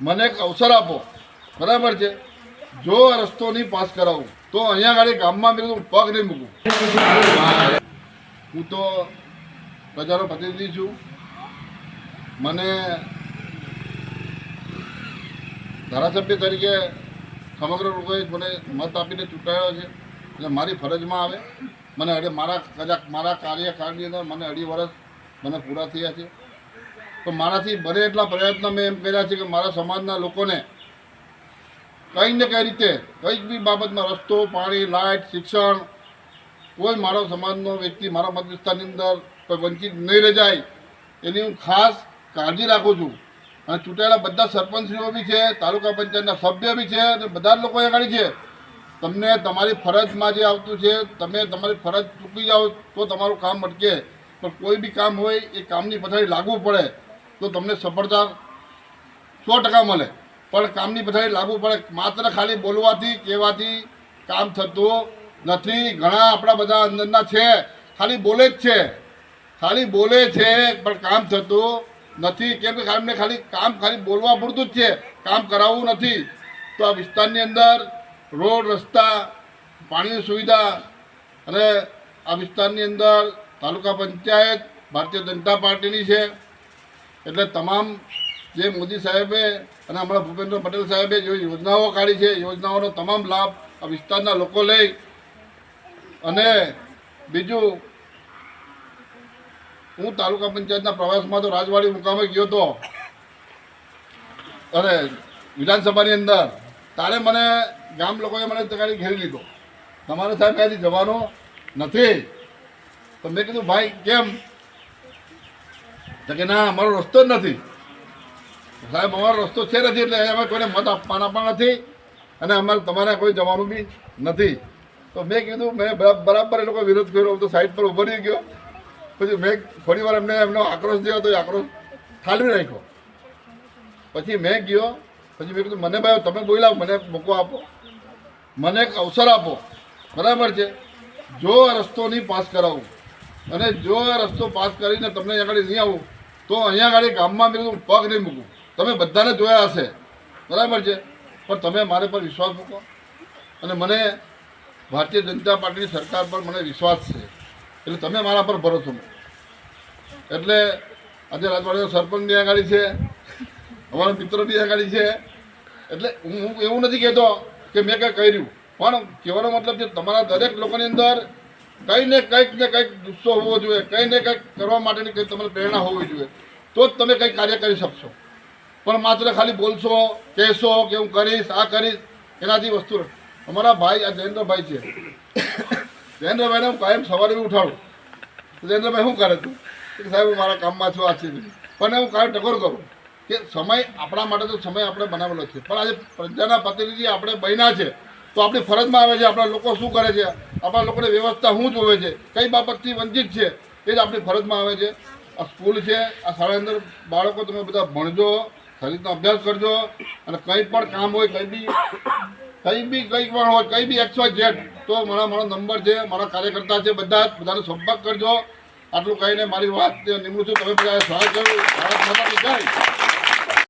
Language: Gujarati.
મને એક અવસર આપો. બરાબર છે? જો આ રસ્તો નહીં પાસ કરાવું, તો અહીંયા આગળ ગામમાં મેં કીધું, પગ નહીં મૂકું. હું તો પ્રજાનો પ્રતિનિધિ છું. મને ધારાસભ્ય તરીકે સમગ્ર લોકોએ મને મત આપીને ચૂંટાયો છે. એટલે મારી ફરજમાં આવે. મને અઢી મારા કદાચ મારા કાર્યકાળની અંદર મને અઢી વર્ષ મને પૂરા થયા છે. તો મારાથી બને એટલા પ્રયત્ન મેં એમ કર્યા છે કે મારા સમાજના લોકોને કંઈ ને કઈ રીતે કંઈક બી બાબતમાં રસ્તો, પાણી, લાઇટ, શિક્ષણ, કોઈ મારો સમાજનો વ્યક્તિ, મારા મત વિસ્તારની અંદર કોઈ વંચિત નહીં રહી જાય, એની હું ખાસ કાળજી રાખું છું. અને ચૂંટાયેલા બધા સરપંચશ્રીઓ બી છે, તાલુકા પંચાયતના સભ્ય બી છે અને બધા જ લોકો આગળ છે. તમને તમારી ફરજમાં જે આવતું છે, તમે તમારી ફરજ ચૂકી જાઓ તો તમારું કામ અટકે. પણ કોઈ બી કામ હોય એ કામની પછાડી લાગવું પડે. તો તમને સફળતા સો ટકા મળે. પણ કામની પથારી લાગુ પડે. માત્ર ખાલી બોલવાથી, કહેવાથી કામ થતું નથી. ઘણા આપણા બધા અંદરના છે. ખાલી બોલે જ છે. ખાલી બોલે છે, પણ કામ થતું નથી. કેમ કે એમને ખાલી કામ ખાલી બોલવા પૂરતું જ છે. કામ કરાવવું નથી. તો આ વિસ્તારની અંદર રોડ, રસ્તા, પાણીની સુવિધા અને આ વિસ્તારની અંદર તાલુકા પંચાયત, ભારતીય જનતા પાર્ટીની છે. એટલે તમામ જે મોદી સાહેબે અને હમણાં ભૂપેન્દ્ર પટેલ સાહેબે જે યોજનાઓ કાઢી છે, યોજનાઓનો તમામ લાભ આ વિસ્તારના લોકો લઈ અને બીજું, હું તાલુકા પંચાયતના પ્રવાસમાં તો રાજવાડી મુકામે ગયો હતો અને વિધાનસભાની અંદર તારે મને, ગામ લોકોએ મને તગાડી ઘેરી લીધો. તમારે સાહેબ ક્યાંથી જવાનો નથી. તો મેં કીધું, ભાઈ, કેમ? તો કે ના, અમારો રસ્તો જ નથી. સાહેબ, અમારો રસ્તો છે નથી એટલે અમે કોઈને મત આપવાના પણ નથી અને અમારે તમારે કોઈ જવાનું બી નથી. તો મેં કીધું, મેં બરા- બરાબર એ લોકો વિરોધ કર્યો, તો સાઈડ પર ઊભો રહી ગયો. પછી મેં થોડી વાર એમને એમનો આક્રોશ થયો તો એ આક્રોશ ઠાલવી નાખ્યો પછી મેં ગયો, પછી મેં કીધું, મને ભાઈ, તમે બોલાવો મને મોકો આપો. મને એક અવસર આપો. બરાબર છે? જો આ રસ્તો નહીં પાસ કરાવું અને જો આ રસ્તો પાસ કરીને તમને આગળ નહીં આવું તો અહીંયા આગળ ગામમાં મેં કીધું પગ નહીં મૂકું. તમે બધાને જોયા હશે. બરાબર છે? પણ તમે મારે પર વિશ્વાસ મૂકો. અને મને ભારતીય જનતા પાર્ટીની સરકાર પર મને વિશ્વાસ છે. એટલે તમે મારા પર ભરોસો મૂકો. એટલે આજે રાજવાડીનો સરપંચની આગાડી છે. અમારા મિત્રોની આગાડી છે. એટલે હું હું એવું નથી કહેતો કે મેં કંઈ કર્યું. પણ કહેવાનો મતલબ છે, તમારા દરેક લોકોની અંદર કંઈ ને કંઈક ને કંઈક ગુસ્સો હોવો જોઈએ કંઈ ને કંઈક કરવા માટેની કંઈક તમને પ્રેરણા હોવી જોઈએ, તો જ તમે કંઈક કાર્ય કરી શકશો. પણ માત્ર ખાલી બોલશો, કહેશો કે હું કરીશ, આ કરીશ, એનાથી વસ્તુ અમારા ભાઈ, આ જયેન્દ્રભાઈ છે. જયેન્દ્રભાઈને હું કાયમ સવારે બી ઉઠાડું. જયેન્દ્રભાઈ શું કરે તું? કે સાહેબ મારા કામમાં છું આ છે પણ હું કાંઈ ટકોર કરું કે સમય આપણા માટે તો સમય આપણે બનાવેલો છે. પણ આજે પ્રજાના પ્રતિનિધિ આપણે બન્યા છે. તો આપણી ફરજમાં આવે છે, આપણા લોકો શું કરે છે, આપણા લોકોની વ્યવસ્થા શું જોવે છે, કઈ બાબતથી વંચિત છે, એ જ આપણી ફરજમાં આવે છે. આ સ્કૂલ છે, આ શાળાની અંદર બાળકો તમે બધા ભણજો શરીરનો અભ્યાસ કરજો, અને કંઈ પણ કામ હોય, કંઈ બી કંઈ બી, કંઈ પણ હોય, કંઈ બી એક્સ વાય ઝેડ તો મારા, મારો નંબર છે, મારા કાર્યકર્તા છે બધા બધાનો સંપર્ક કરજો. આટલું કહીને મારી વાત નિમણું છું. તમે બધા સહાય કરું. ભારત માતા